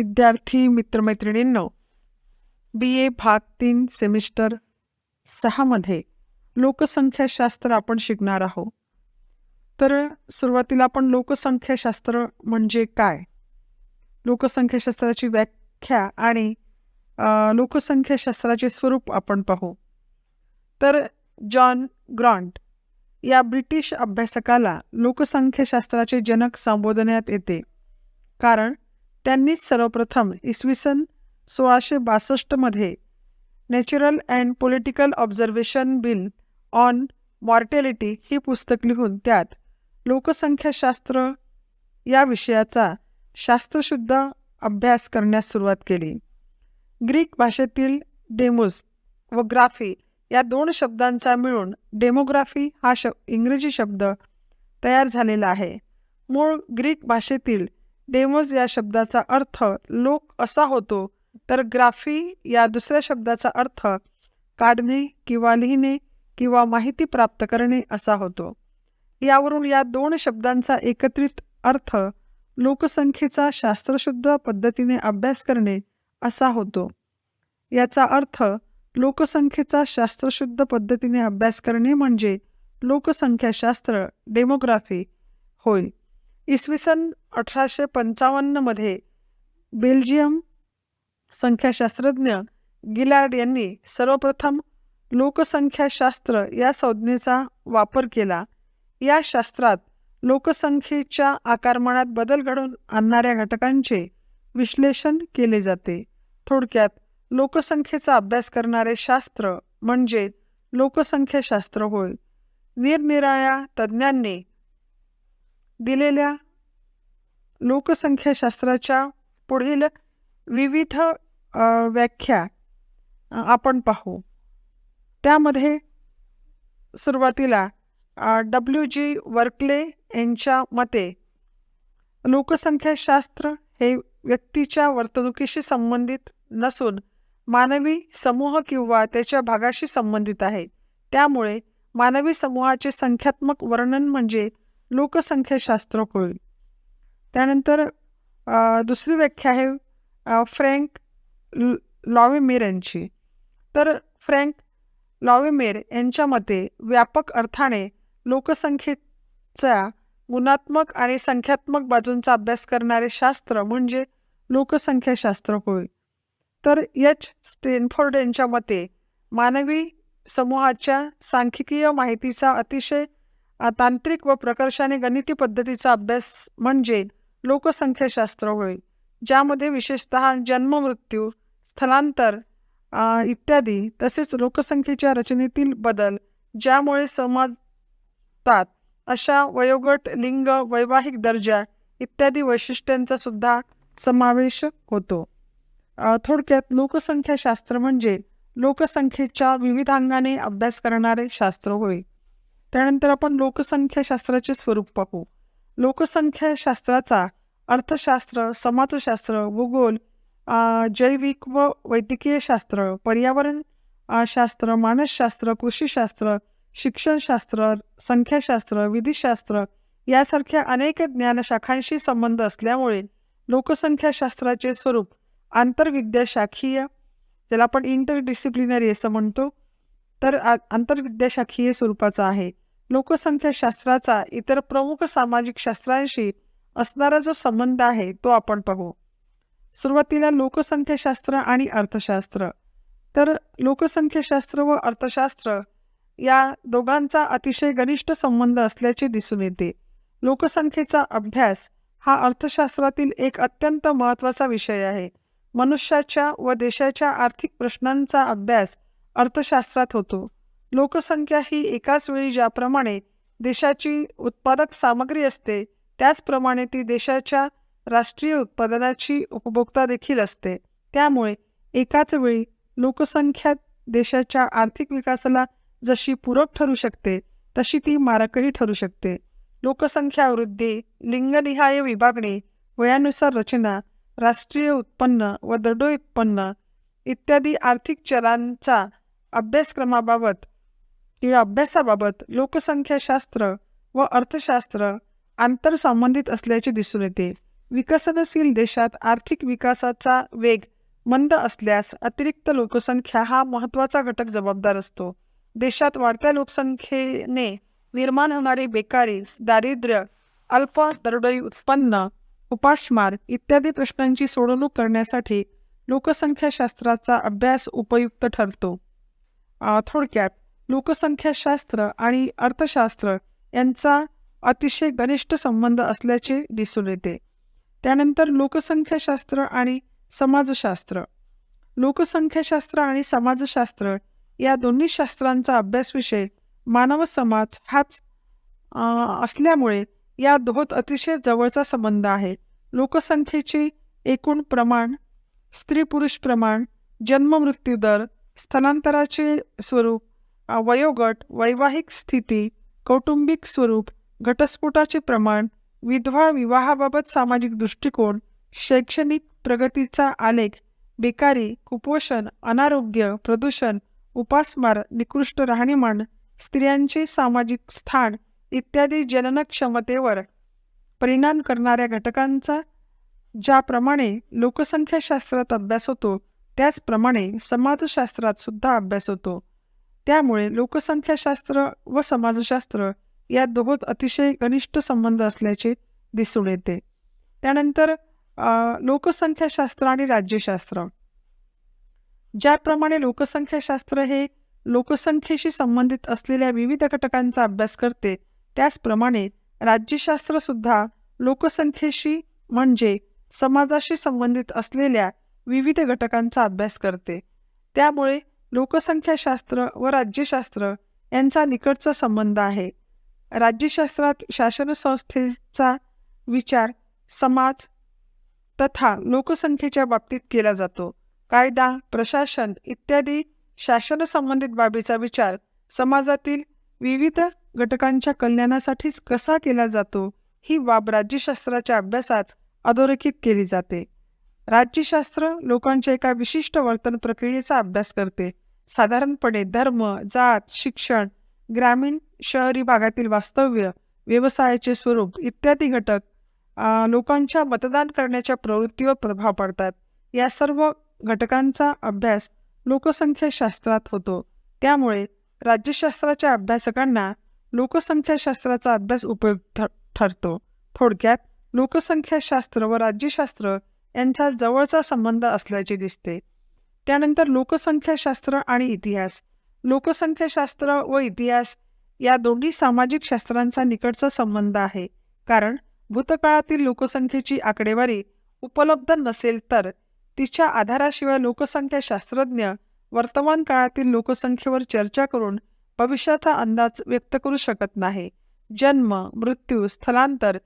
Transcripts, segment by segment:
विद्यार्थी मित्रमैत्रिणींनो बी ए भाग तीन सेमिस्टर सहामध्ये लोकसंख्याशास्त्र आपण शिकणार आहोत. तर सुरुवातीला आपण लोकसंख्याशास्त्र म्हणजे काय? लोकसंख्याशास्त्राची व्याख्या आणि लोकसंख्याशास्त्राचे स्वरूप आपण पाहू. तर जॉन ग्रॉन्ट या ब्रिटिश अभ्यासकाला लोकसंख्याशास्त्राचे जनक संबोधण्यात येते. कारण त्यांनीच सर्वप्रथम इसवी सन सोळाशे बासष्टमध्ये natural and political observation bill on mortality ही पुस्तक लिहून त्यात लोकसंख्याशास्त्र या विषयाचा शास्त्रशुद्ध अभ्यास करण्यास सुरुवात केली. ग्रीक भाषेतील डेमोस व ग्राफी या दोन शब्दांचा मिळून डेमोग्राफी हा श इंग्रजी शब्द तयार झालेला आहे. मूळ ग्रीक भाषेतील डेमोज या शब्दाचा अर्थ लोक असा होतो. तर ग्राफी या दुसऱ्या शब्दाचा अर्थ काढणे किंवा लिहिणे किंवा माहिती प्राप्त करणे असा होतो. यावरून या दोन शब्दांचा एकत्रित अर्थ लोकसंख्येचा शास्त्रशुद्ध पद्धतीने अभ्यास करणे असा होतो. याचा अर्थ लोकसंख्येचा शास्त्रशुद्ध पद्धतीने अभ्यास करणे म्हणजे लोकसंख्याशास्त्र डेमोग्राफी. होय. इसवी सन अठराशे पंचावन्नमध्ये बेल्जियम संख्याशास्त्रज्ञ गिलार्ड यांनी सर्वप्रथम लोकसंख्याशास्त्र या संज्ञेचा वापर केला. या शास्त्रात लोकसंख्येच्या आकारमानात बदल घडवून आणणाऱ्या घटकांचे विश्लेषण केले जाते. थोडक्यात लोकसंख्येचा अभ्यास करणारे शास्त्र म्हणजे लोकसंख्याशास्त्र होय. निरनिराळ्या तज्ज्ञांनी दिलेल्या लोकसंख्याशास्त्राच्या पुढील विविध व्याख्या आपण पाहू. त्यामध्ये सुरुवातीला डब्ल्यू जी वर्कले यांच्या मते लोकसंख्याशास्त्र हे व्यक्तीच्या वर्तणुकीशी संबंधित नसून मानवी समूह किंवा त्याच्या भागाशी संबंधित आहे. त्यामुळे मानवी समूहाचे संख्यात्मक वर्णन म्हणजे लोकसंख्याशास्त्र होईल त्यानंतर दुसरी व्याख्या आहे फ्रँक लॉविमेर लॉवेमेर यांची. तर फ्रँक लॉवेमेर यांच्या मते व्यापक अर्थाने लोकसंख्येचा गुणात्मक आणि संख्यात्मक बाजूंचा अभ्यास करणारे शास्त्र म्हणजे लोकसंख्याशास्त्र होय तर एच. स्टेनफोर्ड यांच्या मते मानवी समूहाच्या सांख्यिकीय माहितीचा अतिशय तांत्रिक व प्रकर्षाने गणिती पद्धतीचा अभ्यास म्हणजे लोकसंख्याशास्त्र होय ज्यामध्ये विशेषतः जन्म मृत्यू स्थलांतर इत्यादी तसेच लोकसंख्येच्या रचनेतील बदल ज्यामुळे समाजात अशा वयोगट लिंग वैवाहिक दर्जा इत्यादी वैशिष्ट्यांचा सुद्धा समावेश होतो. थोडक्यात लोकसंख्याशास्त्र म्हणजे लोकसंख्येच्या विविध अंगाने अभ्यास करणारे शास्त्र होय. त्यानंतर आपण लोकसंख्याशास्त्राचे स्वरूप पाहू. लोकसंख्याशास्त्राचा अर्थशास्त्र समाजशास्त्र भूगोल जैविक व वैद्यकीय शास्त्र पर्यावरण शास्त्र मानसशास्त्र कृषीशास्त्र शिक्षणशास्त्र संख्याशास्त्र विधिशास्त्र यासारख्या अनेक ज्ञानशाखांशी संबंध असल्यामुळे लोकसंख्याशास्त्राचे स्वरूप आंतरविद्याशाखीय ज्याला आपण इंटरडिसिप्लिनरी असं म्हणतो तर आंतरविद्याशाखीय स्वरूपाचा आहे. लोकसंख्याशास्त्राचा इतर प्रमुख सामाजिक शास्त्रांशी असणारा जो संबंध आहे तो आपण पाहू. सुरुवातीला लोकसंख्याशास्त्र आणि अर्थशास्त्र. तर लोकसंख्याशास्त्र व अर्थशास्त्र या दोघांचा अतिशय घनिष्ठ संबंध असल्याचे दिसून येते. लोकसंख्येचा अभ्यास हा अर्थशास्त्रातील एक अत्यंत महत्त्वाचा विषय आहे. मनुष्याच्या व देशाच्या आर्थिक प्रश्नांचा अभ्यास अर्थशास्त्रात होतो. लोकसंख्या ही एकाच वेळी ज्याप्रमाणे देशाची उत्पादक सामग्री असते त्याचप्रमाणे ती देशाच्या राष्ट्रीय उत्पादनाची उपभोक्ता देखील असते. त्यामुळे एकाच वेळी लोकसंख्या देशाच्या आर्थिक विकासाला जशी पूरक ठरू शकते तशी ती मारकही ठरू शकते. लोकसंख्या वृद्धी लिंगनिहाय विभागणी वयानुसार रचना राष्ट्रीय उत्पन्न व दरडोई इत्यादी आर्थिक चलांचा अभ्यासक्रमाबाबत किंवा अभ्यासाबाबत लोकसंख्याशास्त्र व अर्थशास्त्र आंतरसंबंधित असल्याचे दिसून येते. विकसनशील देशात आर्थिक विकासाचा वेग मंद असल्यास अतिरिक्त लोकसंख्या हा महत्त्वाचा घटक जबाबदार असतो. देशात वाढत्या लोकसंख्येने निर्माण होणारी बेकारी दारिद्र्य अल्प दरडोई उत्पन्न उपासमार इत्यादी प्रश्नांची सोडवणूक करण्यासाठी लोकसंख्याशास्त्राचा अभ्यास उपयुक्त ठरतो. थोडक्यात लोकसंख्याशास्त्र आणि अर्थशास्त्र यांचा अतिशय घनिष्ठ संबंध असल्याचे दिसून येते. त्यानंतर लोकसंख्याशास्त्र आणि समाजशास्त्र. लोकसंख्याशास्त्र आणि समाजशास्त्र या दोन्ही शास्त्रांचा अभ्यासविषय मानव समाज हाच असल्यामुळे या दोहोत अतिशय जवळचा संबंध आहे. लोकसंख्येचे एकूण प्रमाण स्त्री पुरुष प्रमाण जन्म मृत्यू दर स्थलांतराचे स्वरूप वयोगट वैवाहिक स्थिती कौटुंबिक स्वरूप घटस्फोटाचे प्रमाण विधवा विवाहाबाबत सामाजिक दृष्टिकोन शैक्षणिक प्रगतीचा आलेख बेकारी कुपोषण अनारोग्य प्रदूषण उपासमार निकृष्ट राहणीमान स्त्रियांचे सामाजिक स्थान इत्यादी जनन क्षमतेवर परिणाम करणाऱ्या घटकांचा ज्याप्रमाणे लोकसंख्याशास्त्रात अभ्यास होतो त्याचप्रमाणे समाजशास्त्रात सुद्धा अभ्यास होतो. त्यामुळे लोकसंख्याशास्त्र व समाजशास्त्र या दोहोत अतिशय घनिष्ठ संबंध असल्याचे दिसून येते. त्यानंतर लोकसंख्याशास्त्र आणि राज्यशास्त्र. ज्याप्रमाणे लोकसंख्याशास्त्र हे लोकसंख्येशी संबंधित असलेल्या विविध घटकांचा अभ्यास करते त्याचप्रमाणे राज्यशास्त्र सुद्धा लोकसंख्येशी म्हणजे समाजाशी संबंधित असलेल्या विविध घटकांचा अभ्यास करते. त्यामुळे लोकसंख्याशास्त्र व राज्यशास्त्र यांचा निकटचा संबंध आहे. राज्यशास्त्रात शासनसंस्थेचा विचार समाज तथा लोकसंख्येच्या बाबतीत केला जातो. कायदा प्रशासन इत्यादी शासनसंबंधित बाबीचा विचार समाजातील विविध घटकांच्या कल्याणासाठीच कसा केला जातो ही बाब राज्यशास्त्राच्या अभ्यासात अधोरेखित केली जाते. राज्यशास्त्र लोकांच्या एका विशिष्ट वर्तन प्रक्रियेचा अभ्यास करते. साधारणपणे धर्म जात शिक्षण ग्रामीण शहरी भागातील वास्तव्य व्यवसायाचे स्वरूप इत्यादी घटक लोकांच्या मतदान करण्याच्या प्रवृत्तीवर प्रभाव पडतात. या सर्व घटकांचा अभ्यास लोकसंख्याशास्त्रात होतो. त्यामुळे राज्यशास्त्राच्या अभ्यासकांना लोकसंख्याशास्त्राचा अभ्यास उपयुक्त ठरतो. थोडक्यात लोकसंख्याशास्त्र व राज्यशास्त्र यांचा जवळचा संबंध असल्याचे दिसते. त्यानंतर लोकसंख्याशास्त्र आणि इतिहास. लोकसंख्याशास्त्र व इतिहास या दोन्ही सामाजिक शास्त्रांचा निकटचा संबंध आहे. कारण भूतकाळातील लोकसंख्येची आकडेवारी उपलब्ध नसेल तर तिच्या आधाराशिवाय लोकसंख्याशास्त्रज्ञ वर्तमान काळातील लोकसंख्येवर चर्चा करून भविष्याचा अंदाज व्यक्त करू शकत नाही. जन्म मृत्यू स्थलांतर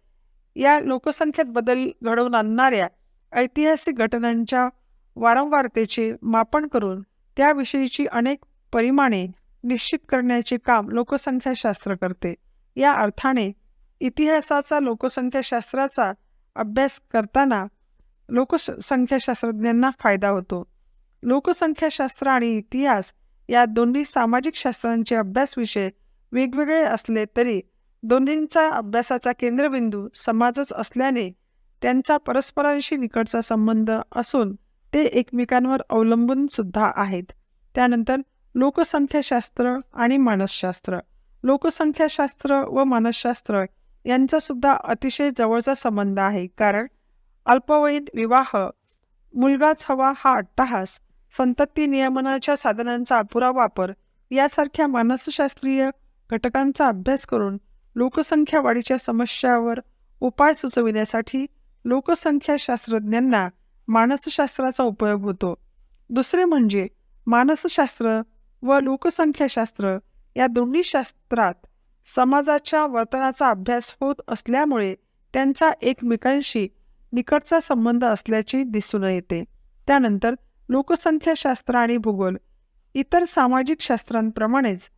या लोकसंख्येत बदल घडवून आणणाऱ्या ऐतिहासिक घटनांच्या वारंवारतेचे मापन करून त्याविषयीची अनेक परिमाणे निश्चित करण्याचे काम लोकसंख्याशास्त्र करते. या अर्थाने इतिहासाचा लोकसंख्याशास्त्राचा अभ्यास करताना लोकसंख्याशास्त्रज्ञांना फायदा होतो. लोकसंख्याशास्त्र आणि इतिहास या दोन्ही सामाजिक शास्त्रांचे अभ्यास विषय वेगवेगळे असले तरी दोन्हींचा अभ्यासाचा केंद्रबिंदू समाजच असल्याने त्यांचा परस्परांशी निकटचा संबंध असून ते एकमेकांवर अवलंबून सुद्धा आहेत. त्यानंतर लोकसंख्याशास्त्र आणि मानसशास्त्र. लोकसंख्याशास्त्र व मानसशास्त्र यांचा सुद्धा अतिशय जवळचा संबंध आहे कारण अल्पवयीन विवाह मुलगाच हवा हा अट्टहास संतती नियमनाच्या साधनांचा अपुरा वापर यासारख्या मानसशास्त्रीय घटकांचा अभ्यास करून लोकसंख्या वाढीच्या समस्यावर उपाय सुचविण्यासाठी लोकसंख्याशास्त्रज्ञांना मानसशास्त्राचा उपयोग होतो. दुसरे म्हणजे मानसशास्त्र व लोकसंख्याशास्त्र या दोन्ही शास्त्रात समाजाच्या वर्तनाचा अभ्यास होत असल्यामुळे त्यांचा एकमेकांशी निकटचा संबंध असल्याचे दिसून येते. त्यानंतर लोकसंख्याशास्त्र आणि भूगोल. इतर सामाजिक शास्त्रांप्रमाणेच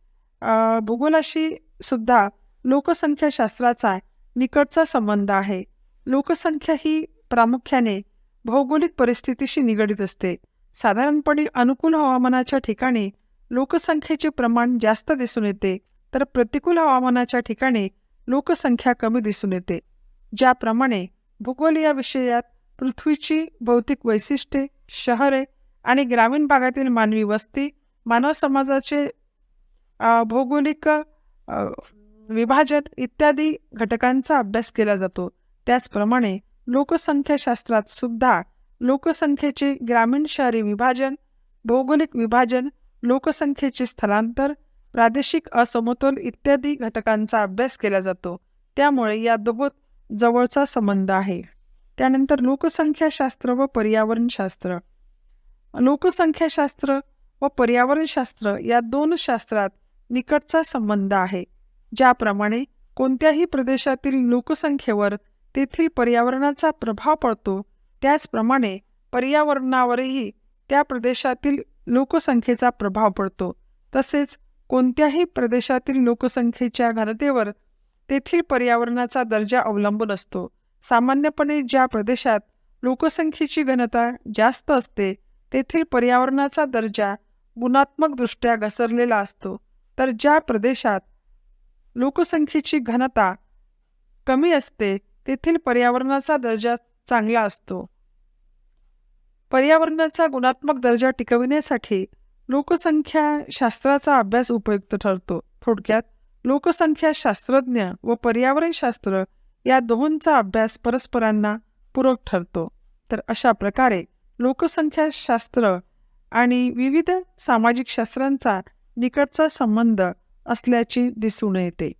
भूगोलाशी सुद्धा लोकसंख्याशास्त्राचा निकटचा संबंध आहे. लोकसंख्या ही प्रामुख्याने भौगोलिक परिस्थितीशी निगडीत असते. साधारणपणे अनुकूल हवामानाच्या ठिकाणी लोकसंख्येचे प्रमाण जास्त दिसून येते तर प्रतिकूल हवामानाच्या ठिकाणी लोकसंख्या कमी दिसून येते. ज्याप्रमाणे भूगोल या विषयात पृथ्वीची भौतिक वैशिष्ट्ये शहरे आणि ग्रामीण भागातील मानवी वस्ती मानव समाजाचे भौगोलिक विभाजन इत्यादी घटकांचा अभ्यास केला जातो. त्याचप्रमाणे लोकसंख्याशास्त्रात सुद्धा लोकसंख्येचे ग्रामीण शहरी विभाजन भौगोलिक विभाजन लोकसंख्येचे स्थलांतर प्रादेशिक असमतोल इत्यादी घटकांचा अभ्यास केला जातो. त्यामुळे या दोहोत जवळचा संबंध आहे. त्यानंतर लोकसंख्याशास्त्र व पर्यावरणशास्त्र. लोकसंख्याशास्त्र व पर्यावरणशास्त्र या दोन शास्त्रात निकटचा संबंध आहे ज्याप्रमाणे कोणत्याही प्रदेशातील लोकसंख्येवर तेथील पर्यावरणाचा प्रभाव पडतो. त्याचप्रमाणे पर्यावरणावरही त्या प्रदेशातील लोकसंख्येचा प्रभाव पडतो. तसेच कोणत्याही प्रदेशातील लोकसंख्येच्या घनतेवर तेथील पर्यावरणाचा दर्जा अवलंबून असतो. सामान्यपणे ज्या प्रदेशात लोकसंख्येची घनता जास्त असते तेथील पर्यावरणाचा दर्जा गुणात्मकदृष्ट्या घसरलेला असतो. तर ज्या प्रदेशात लोकसंख्येची घनता कमी असते तेथील पर्यावरणाचा दर्जा चांगला असतो. पर्यावरणाचा गुणात्मक दर्जा टिकविण्यासाठी लोकसंख्या शास्त्राचा अभ्यास उपयुक्त ठरतो. थोडक्यात लोकसंख्या शास्त्रज्ञ व पर्यावरणशास्त्र या दोहोंचा अभ्यास परस्परांना पूरक ठरतो. तर अशा प्रकारे लोकसंख्याशास्त्र आणि विविध सामाजिक शास्त्रांचा निकटचा संबंध असल्याचे दिसून येते.